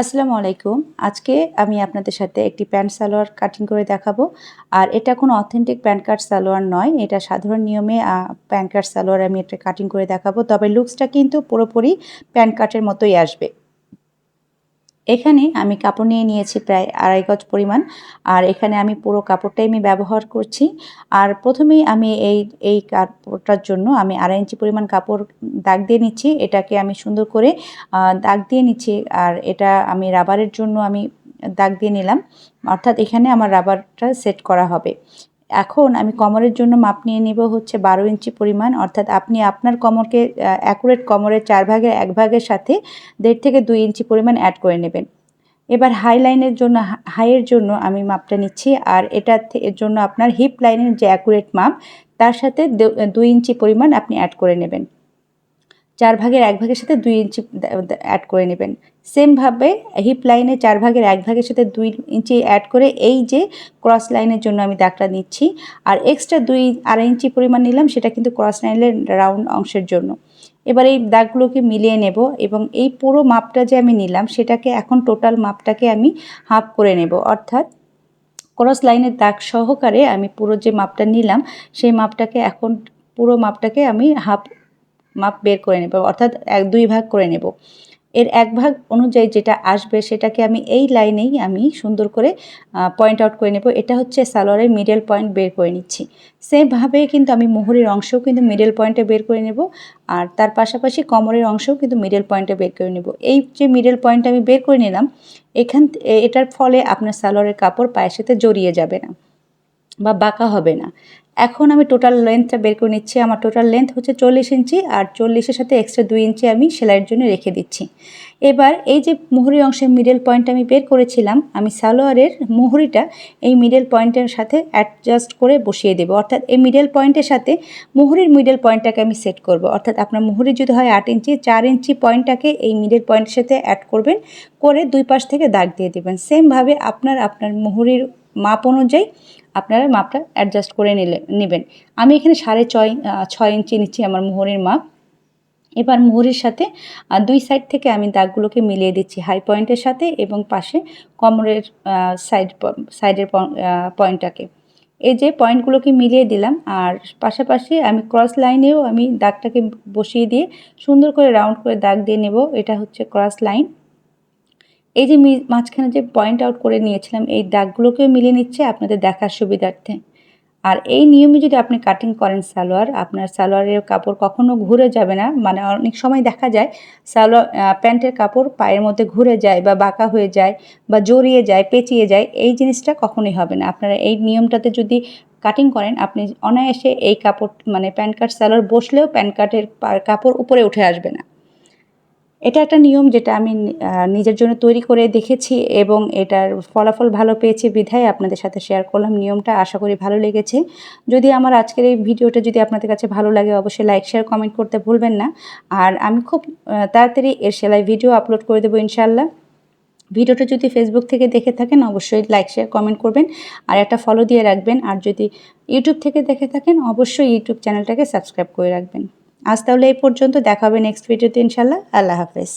আসসালামু আলাইকুম। আজকে আমি আপনাদের সাথে একটি প্যান্ট সালোয়ার কাটিং করে দেখাবো। আর এটা কোনো অথেন্টিক প্যান্ট কাট সালোয়ার নয়, এটা সাধারণ নিয়মে প্যান্ট কাট সালোয়ার আমি এটা কাটিং করে দেখাবো। তবে লুকসটা কিন্তু পুরোপুরি প্যান্ট কাটের মতোই আসবে। এখানে আমি কাপড় নিয়ে নিয়েছি প্রায় আড়াই গজ পরিমাণ, আর এখানে আমি পুরো কাপড়টাই আমি ব্যবহার করছি। আর প্রথমেই আমি এই এই কাপড়টার জন্য আমি আড়াই ইঞ্চি পরিমাণ কাপড় দাগ দিয়ে নিচ্ছি। এটাকে আমি সুন্দর করে দাগ দিয়ে নিচ্ছি, আর এটা আমি রাবারের জন্য আমি দাগ দিয়ে নিলাম। অর্থাৎ এখানে আমার রাবারটা সেট করা হবে। এখন আমি কমরের জন্য মাপ নিয়ে নিব হচ্ছে বারো ইঞ্চি পরিমাণ, অর্থাৎ আপনি আপনার কমরকে অ্যাকুরেট কমরের চার ভাগের, এক ভাগের সাথে দেড় থেকে দুই ইঞ্চি পরিমাণ অ্যাড করে নেবেন। এবার হাই লাইনের জন্য হাইয়ের জন্য আমি মাপটা নিচ্ছি, আর এটার এর জন্য আপনার হিপ লাইনের যে অ্যাকুরেট মাপ, তার সাথে দুই ইঞ্চি পরিমাণ আপনি অ্যাড করে নেবেন। চার ভাগের এক ভাগের সাথে দুই ইঞ্চি অ্যাড করে নেবেন। সেমভাবে হিপ লাইনে চার ভাগের এক ভাগের সাথে দুই ইঞ্চি অ্যাড করে এই যে ক্রস লাইনের জন্য আমি দাগটা নিচ্ছি। আর এক্সট্রা দুই আড়াই ইঞ্চি পরিমাণ নিলাম, সেটা কিন্তু ক্রস লাইনের রাউন্ড অংশের জন্য। এবার এই দাগগুলোকে মিলিয়ে নেব এবং এই পুরো মাপটা যে আমি নিলাম, সেটাকে এখন টোটাল মাপটাকে আমি হাফ করে নেব। অর্থাৎ ক্রস লাইনের দাগ সহকারে আমি পুরো যে মাপটা নিলাম, সেই মাপটাকে এখন পুরো মাপটাকে আমি হাফ মাপ বের করে নেব, অর্থাৎ এক দুই ভাগ করে নেব। এর এক ভাগ অনুযায়ী যেটা আসবে সেটাকে আমি এই লাইনেই আমি সুন্দর করে পয়েন্ট আউট করে নেব। এটা হচ্ছে সালোয়ারের মিডল পয়েন্ট বের করে নিচ্ছি। সেমভাবে কিন্তু আমি মোহরের অংশও কিন্তু মিডল পয়েন্টে বের করে নেব, আর তার পাশাপাশি কমরের অংশও কিন্তু মিডল পয়েন্টে বের করে নেব। এই যে মিডল পয়েন্ট আমি বের করে নিলাম, এখান এটার ফলে আপনার সালোয়ারের কাপড় পায়ের সাথে জড়িয়ে যাবে না বা বাঁকা হবে না। এখন আমি টোটাল লেন্থটা বের করে নিচ্ছি। আমার টোটাল লেন্থ হচ্ছে চল্লিশ ইঞ্চি আর চল্লিশের সাথে এক্সট্রা দুই ইঞ্চি আমি সেলাইয়ের জন্য রেখে দিচ্ছি। এবার এই যে মুহুরি অংশের মিডল পয়েন্ট আমি বের করেছিলাম, আমি সালোয়ারের মুহুরিটা এই মিডল পয়েন্টের সাথে অ্যাডজাস্ট করে বসিয়ে দেবো। অর্থাৎ এই মিডল পয়েন্টের সাথে মুহুরির মিডল পয়েন্টটাকে আমি সেট করব। অর্থাৎ আপনার মুহুরি যদি হয় আট ইঞ্চি, চার ইঞ্চি পয়েন্টটাকে এই মিডল পয়েন্টের সাথে অ্যাড করবেন, করে দুই পাশ থেকে দাগ দিয়ে দেবেন। সেমভাবে আপনার আপনার মুহুরির মাপ অনুযায়ী আপনারা মাপটা অ্যাডজাস্ট করে নিলে, নেবেন। আমি এখানে সাড়ে ছয় ছয় ইঞ্চি নিচ্ছি আমার মোহরের মাপ। এবার মোহরের সাথে দুই সাইড থেকে আমি দাগগুলোকে মিলিয়ে দিচ্ছি হাই পয়েন্টের সাথে এবং পাশে কমরের সাইড সাইডের পয়েন্টটাকে এই যে পয়েন্টগুলোকে মিলিয়ে দিলাম আর পাশাপাশি আমি ক্রস লাইনেও আমি দাগটাকে বসিয়ে দিয়ে সুন্দর করে রাউন্ড করে দাগ দিয়ে নেব। এটা হচ্ছে ক্রস লাইন এই যে মাঝখানে যে পয়েন্ট আউট করে নিয়েছিলাম, এই দাগগুলোকেও মিলিয়ে নিচ্ছে আপনাদের দেখার সুবিধার্থে। আর এই নিয়মে যদি আপনি কাটিং করেন সালোয়ার, আপনার সালোয়ারের কাপড় কখনো ঘুরে যাবে না। মানে অনেক সময় দেখা যায় সালোয়ার প্যান্টের কাপড় পায়ের মধ্যে ঘুরে যায় বা বাঁকা হয়ে যায় বা জড়িয়ে যায়, পেঁচিয়ে যায়, এই জিনিসটা কখনোই হবে না। আপনারা এই নিয়মটাতে যদি কাটিং করেন, আপনি অনায়াসে এই কাপড় মানে প্যান্ট কাট, সালোয়ার বসলেও প্যান্ট কাটের কাপড় উপরে উঠে আসবে না। এটা একটা নিয়ম যেটা আমি নিজের জন্য তৈরি করে দেখেছি এবং এটার ফলাফল ভালো পেয়েছি বিধায় আপনাদের সাথে শেয়ার করলাম নিয়মটা। আশা করি ভালো লেগেছে। যদি আমার আজকের এই ভিডিওটা যদি আপনাদের কাছে ভালো লাগে, অবশ্যই লাইক শেয়ার কমেন্ট করতে ভুলবেন না। আর আমি খুব তাড়াতাড়ি এর সেলাই ভিডিও আপলোড করে দেবো ইনশাল্লাহ ভিডিওটা যদি ফেসবুক থেকে দেখে থাকেন, অবশ্যই লাইক শেয়ার কমেন্ট করবেন। আর একটা ফলো দিয়ে রাখবেন। আর যদি ইউটিউব থেকে দেখে থাকেন, অবশ্যই ইউটিউব চ্যানেলটাকে সাবস্ক্রাইব করে রাখবেন। আজ তাহলে এই পর্যন্ত দেখা হবে নেক্সট ভিডিওতে ইনশাল্লাহ আল্লাহ হাফেজ।